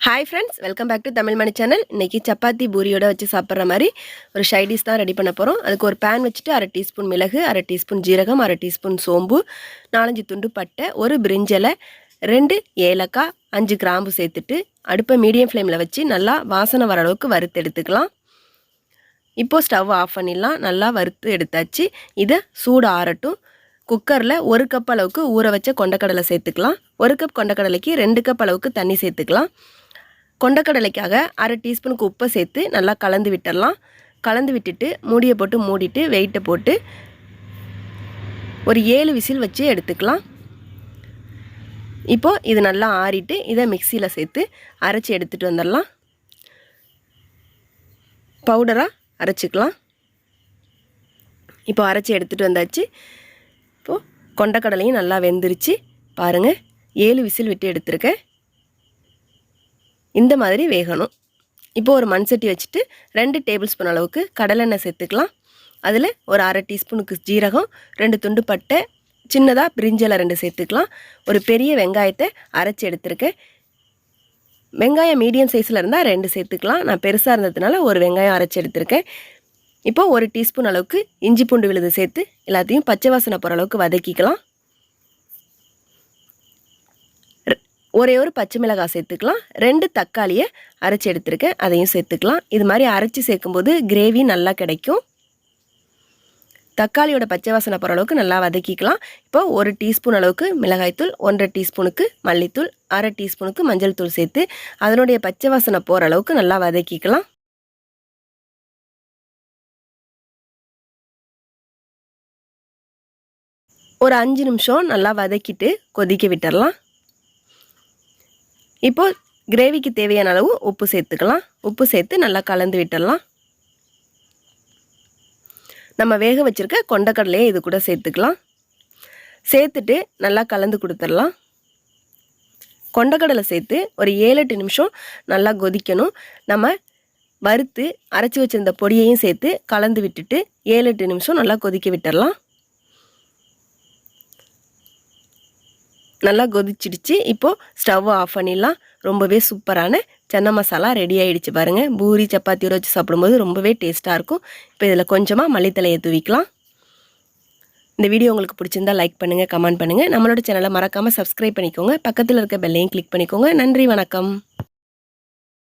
Hi friends welcome back to Tamil Mani channel இன்றைக்கி சப்பாத்தி பூரியோட வச்சு சாப்பிட்ற மாதிரி ஒரு ஷைடிஸ் தான் ரெடி பண்ண போகிறோம் அதுக்கு ஒரு பேன் வச்சுட்டு அரை டீஸ்பூன் மிளகு அரை டீஸ்பூன் ஜீரகம் அரை டீஸ்பூன் சோம்பு நாலஞ்சு துண்டு பட்டை ஒரு பிரிஞ்சலை ரெண்டு ஏலக்காய் அஞ்சு கிராம்பு சேர்த்துட்டு அடுப்பை மீடியம் ஃப்ளேமில் வச்சு நல்லா வாசனை வர அளவுக்கு வறுத்து எடுத்துக்கலாம். இப்போது ஸ்டவ் ஆஃப் பண்ணிடலாம். நல்லா வறுத்து எடுத்தாச்சு. இதை சூடு ஆறட்டும். குக்கரில் ஒரு கப் அளவுக்கு ஊற வச்ச கொண்டக்கடலை சேர்த்துக்கலாம். ஒரு கப் கொண்டக்கடலைக்கு ரெண்டு கப் அளவுக்கு தண்ணி சேர்த்துக்கலாம். கொண்டக்கடலைக்காக அரை டீஸ்பூனுக்கு உப்பை சேர்த்து நல்லா கலந்து விட்டுடலாம். கலந்து விட்டுட்டு மூடியை போட்டு மூடிட்டு வெயிட்டை போட்டு ஒரு ஏழு விசில் வச்சு எடுத்துக்கலாம். இப்போது இது நல்லா ஆறிட்டு இதை மிக்சியில் சேர்த்து அரைச்சி எடுத்துகிட்டு வந்துடலாம். பவுடராக அரைச்சிக்கலாம். இப்போ அரைச்சி எடுத்துகிட்டு வந்தாச்சு. இப்போது கொண்டக்கடலையும் நல்லா வெந்துருச்சு. பாருங்கள் ஏழு விசில் விட்டு எடுத்திருக்கேன். இந்த மாதிரி வேகணும். இப்போ ஒரு மண் சட்டி வச்சுட்டு ரெண்டு டேபிள் ஸ்பூன் அளவுக்கு கடலெண்ணெய் சேர்த்துக்கலாம். அதில் ஒரு அரை டீஸ்பூனுக்கு ஜீரகம் ரெண்டு துண்டு பட்டை சின்னதாக பிரிஞ்சலை ரெண்டு சேர்த்துக்கலாம். ஒரு பெரிய வெங்காயத்தை அரைச்சி எடுத்திருக்கேன். வெங்காயம் மீடியம் சைஸில் இருந்தால் ரெண்டு சேர்த்துக்கலாம். நான் பெருசாக இருந்ததுனால ஒரு வெங்காயம் அரைச்சி எடுத்திருக்கேன். இப்போ ஒரு டீஸ்பூன் அளவுக்கு இஞ்சி பூண்டு விழுது சேர்த்து எல்லாத்தையும் பச்சை வாசனை போகிற அளவுக்கு வதக்கிக்கலாம். ஒரே ஒரு பச்சை மிளகாய் சேர்த்துக்கலாம். ரெண்டு தக்காளியை அரைச்சி எடுத்துருக்கேன். அதையும் சேர்த்துக்கலாம். இது மாதிரி அரைச்சி சேர்க்கும்போது கிரேவி நல்லா கிடைக்கும். தக்காளியோட பச்சை வாசனை போகிற அளவுக்கு நல்லா வதக்கிக்கலாம். இப்போ ஒரு டீஸ்பூன் அளவுக்கு மிளகாய்த்தூள் ஒன்றரை டீஸ்பூனுக்கு மல்லித்தூள் அரை டீஸ்பூனுக்கு மஞ்சள் தூள் சேர்த்து அதனுடைய பச்சை வாசனை போகிற அளவுக்கு நல்லா வதக்கிக்கலாம். ஒரு அஞ்சு நிமிஷம் நல்லா வதக்கிட்டு கொதிக்க விட்டுடலாம் இப்போது கிரேவிக்கு தேவையான அளவு உப்பு சேர்த்துக்கலாம். உப்பு சேர்த்து நல்லா கலந்து விட்டுடலாம். நம்ம வேக வச்சுருக்க கொண்டக்கடலையை இது கூட சேர்த்துக்கலாம். சேர்த்துட்டு நல்லா கலந்து கொடுத்துடலாம். கொண்டக்கடலை சேர்த்து ஒரு ஏழு எட்டு நிமிஷம் நல்லா கொதிக்கணும். நம்ம வறுத்து அரைச்சி வச்சுருந்த பொடியையும் சேர்த்து கலந்து விட்டுட்டு ஏழு எட்டு நிமிஷம் நல்லா கொதிக்க விட்டுடலாம். நல்லா கொதிச்சிடுச்சு. இப்போது ஸ்டவ் ஆஃப் பண்ணிடலாம். ரொம்பவே சூப்பரான சென்னை மசாலா ரெடி ஆகிடுச்சு பாருங்கள் பூரி சப்பாத்தியோட வச்சு சாப்பிடும்போது ரொம்பவே டேஸ்ட்டாக இருக்கும். இப்போ இதில் கொஞ்சமாக மல்லித்தலையை தூவிக்கலாம். இந்த வீடியோ உங்களுக்கு பிடிச்சிருந்தா லைக் பண்ணுங்கள் கமெண்ட் பண்ணுங்கள் நம்மளோட சேனலை மறக்காமல் சப்ஸ்கிரைப் பண்ணிக்கோங்க. பக்கத்தில் இருக்க பெல்லையும் கிளிக் பண்ணிக்கோங்க. நன்றி வணக்கம்.